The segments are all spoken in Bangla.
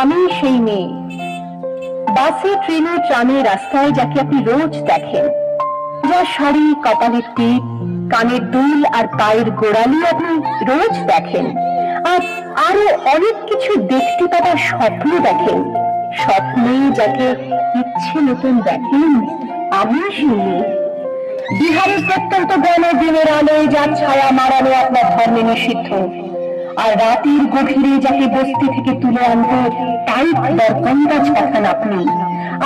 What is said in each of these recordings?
আমি সেই মেয়ে। বাসে, ট্রেনে, ট্রামে, রাস্তায় যাকে আপনি রোজ দেখেন যার শাড়ি কপালের টিপ, কানের দুল আর পায়ের গোড়ালি আপনি রোজ দেখেন। আর আরও অনেক কিছু দেখতে পাওয়ার স্বপ্ন দেখেন। স্বপ্নে যাকে ইচ্ছে মতন দেখেন, আমি মেয়ে। বিহারের প্রত্যন্ত বনে দিনের আলোয় যার ছায়া মারানো আপনার ধর্মে নিষিদ্ধ। আর রাতের গভীরে যাকে বস্তি থেকে তুলে আনতে তাই দরকন্দাজ পাঠান আপনি।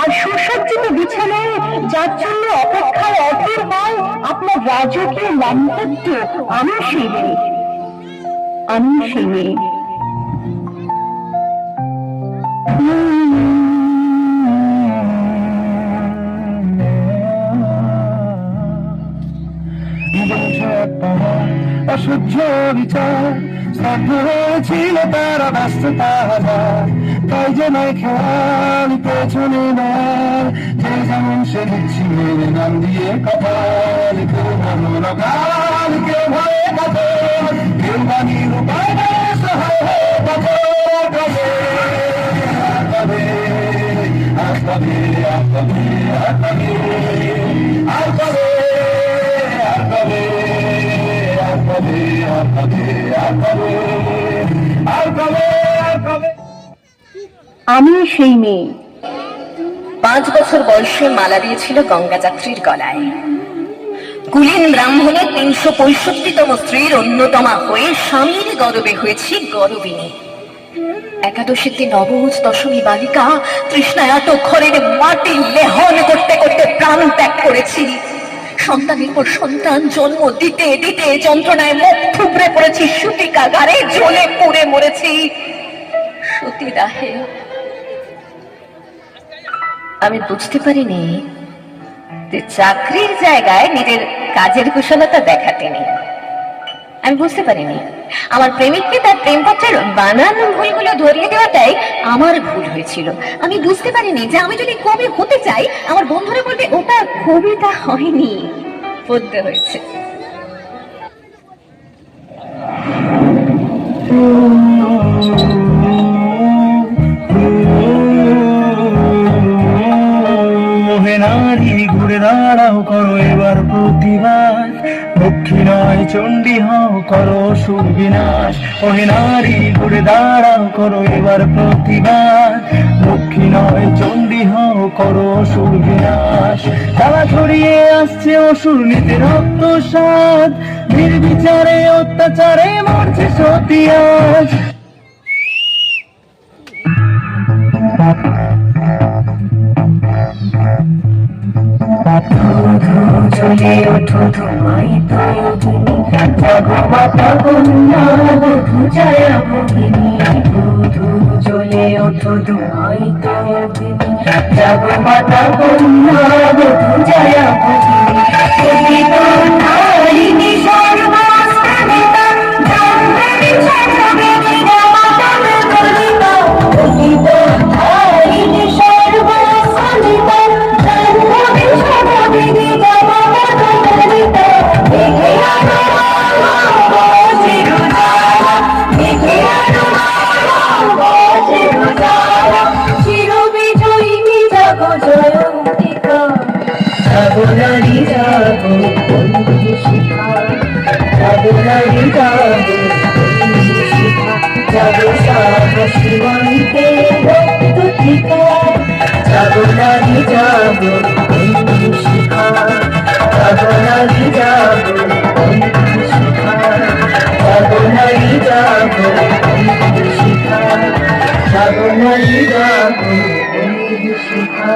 আর সুসজ্জিত বিছানায় যার জন্য অপেক্ষায় অধীর হয় আপনার রাজকীয় দাম্পত্য আমি সেই মেয়ে। আমি সেই মেয়ে। অসহ্য বিচার হয়েছিল তারা ব্যস্ততা হাজার। তাই যে নয় খেয়াল, পেছনে নেয়। যে যেমন সে দিচ্ছি মেরে নাম দিয়ে কপাল কেউ ভালো কাল কেউ ভয়ে কাতর কেউ বাণীর উপায় সহায় হয়ে কাতর কবে কবে কবে কবে আমি সেই মেয়ে। পাঁচ বছর বয়সে মালা দিয়েছিল গঙ্গা যাত্রীর গলায়। কুলীন ব্রাহ্মণের তিনশো পঁয়ষট্টিতম স্ত্রীর অন্যতমা হয়ে স্বামীর গরবে হয়েছি গরবিনী। একাদশীতে নবজ দশমী বালিকা তৃষ্ণায় আটক ঘরের মাটি লেহন করতে করতে প্রাণ ত্যাগ করেছি। সন্তানের পর সন্তান জন্ম দিতে দিতে যন্ত্রণায় মুখ থুবড়ে পড়েছি সুতিকাগারে জ্বলে পুড়ে মরেছি। সতীদাহে আমি বুঝতে পারিনি যে চাকরির জায়গায় নিজের কাজের কুশলতা দেখাতে নেই। আমি বুঝতে পারিনি। আমার প্রেমিককে তার প্রেমপত্রের বানান ভুলগুলো ধরিয়ে দেওয়াটাই আমার ভুল হয়েছিল। আমি বুঝতে পারিনি যে আমি যদি কবি হতে চাই, আমার বন্ধুরা বলবে, ওটা কবিতা হয়নি। পদ্য হয়েছে। ঘুরে দাঁড়াও করো এবার প্রতিবাদ। দক্ষিণ নয় চণ্ডী হও করো সুবিনাশ ওহে নারী, ঘুরে দাঁড়াও করো এবার প্রতিবার লক্ষ্মী নয়, চণ্ডী হও করো সুবিনাশ তারা ছড়িয়ে আসছে অসুর নিতে রক্ত সাত নির্বিচারে অত্যাচারে মরছে সতী আজ চলে ওঠো তোমায় তো ভগবতা কন্যা বধু জয় মোহিনী বধু চলে ওঠো তোমায় তো জগমাতা কন্যা বধু জয় ভগিনী জীবনীতে ভক্ত ঠিকা যাব নারী যাব শিখা যাব নারী যাব শিখা যাব নারী যাব শিখা যাব নারী যাব শিখা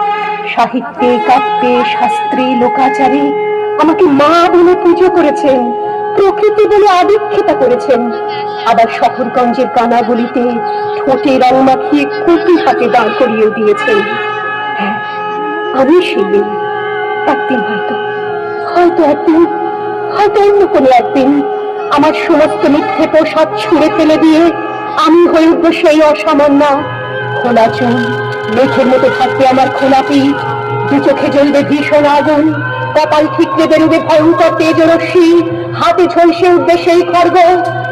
সাহিত্যে, কাব্যে, শাস্ত্রে, লোকাচারে আমাকে মা বলে পুজো করেছেন, প্রকৃতি বলে আদিক্ষেতা করেছেন। আবার শহরগঞ্জের কানাগুলিতে ঠোঁটে রং মাখিয়ে কুপি হাতে দাঁড় করিয়ে দিয়েছেন। হ্যাঁ আমি সেই। একদিন হয়তো হয়তো একদিন, হয়তো অন্য কোনো একদিন আমার সমস্ত মিথ্যে পোশাক ছুঁড়ে ফেলে দিয়ে আমি হয়ে উঠবো সেই অসামান্য খোলা চুল। মেঘের মতো থাকবে আমার খোলা পিঠ দু চোখে জ্বলবে ভীষণ আগুন। কপাল ঠিকরে বেরোবে ভয়ঙ্কর তেজ হাতে ঝলসে উঠবে সেই খড়গ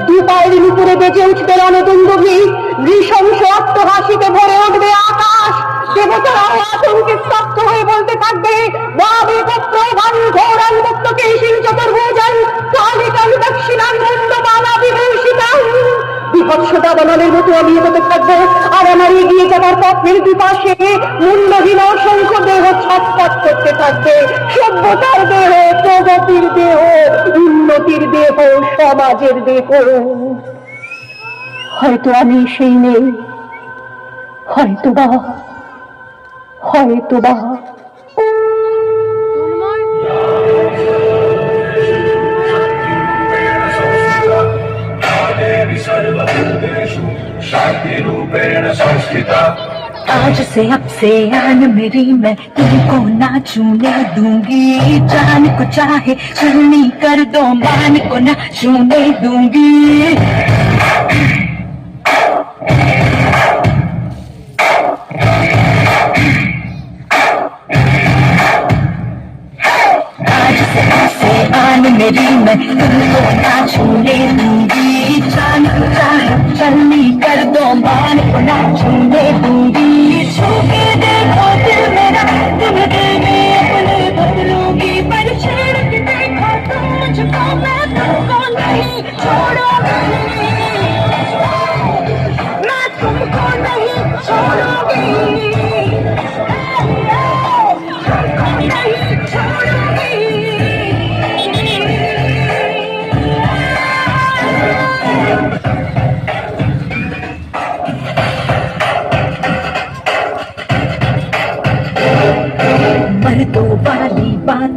দু পায়ের উপরে বেজে উঠবে রণদুন্দুভি। নৃশংস অট্টহাসিতে ভরে উঠবে আকাশ। দেবতারাও আতঙ্কে স্তব্ধ হয়ে বলতে থাকবে বাবে পুত্র ভান ঘোরান মুক্ত কেশিন চতুর্ভুজান কালে দাবানলের মতো আমি এগোতে থাকব। আর আমার এগিয়ে যাবার পথের দুপাশে মূল্যহীন অসংখ্য দেহ ছটফট করতে থাকবে। সভ্যতার দেহ, প্রগতির দেহ, উন্নতির দেহ, সমাজের দেহ। হয়তো আমি সেই নেই। হয়তো বা হয়তো বা संस्थिता आज से अब से आन मेरी मैं, तुमको ना छूने दूँगी। जान को चाहे चुनी कर दो, मान को ना छूने दूँगी। चलनी कर दो मान को ना छूने दूंगी छू के देखो दिल मेरा तुम दिल में अपने बदलूंगी पर छेड़ के देखो तुम मुझको मैं तुमको नहीं छोड़ूंगी मैं तुमको नहीं छोड़ूंगी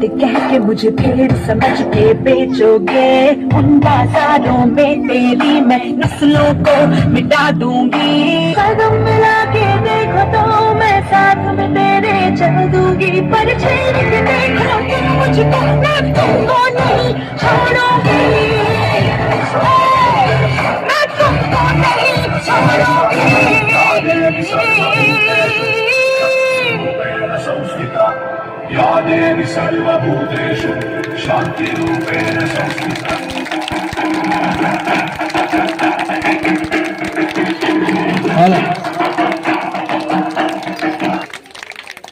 बात कह के मुझे फिर समझ के बेचोगे उन बाजारों में तेरी मैं नस्लों को मिटा दूँगी। कदम मिला के देखो तो मैं साथ में तेरे चल दूँगी। पर छेड़ के देखो तुम मुझको मैं तुमको नहीं मैं तुमको नहीं या देवी सर्वभूतेषु शान्तिरूपेण संस्थिता Hola.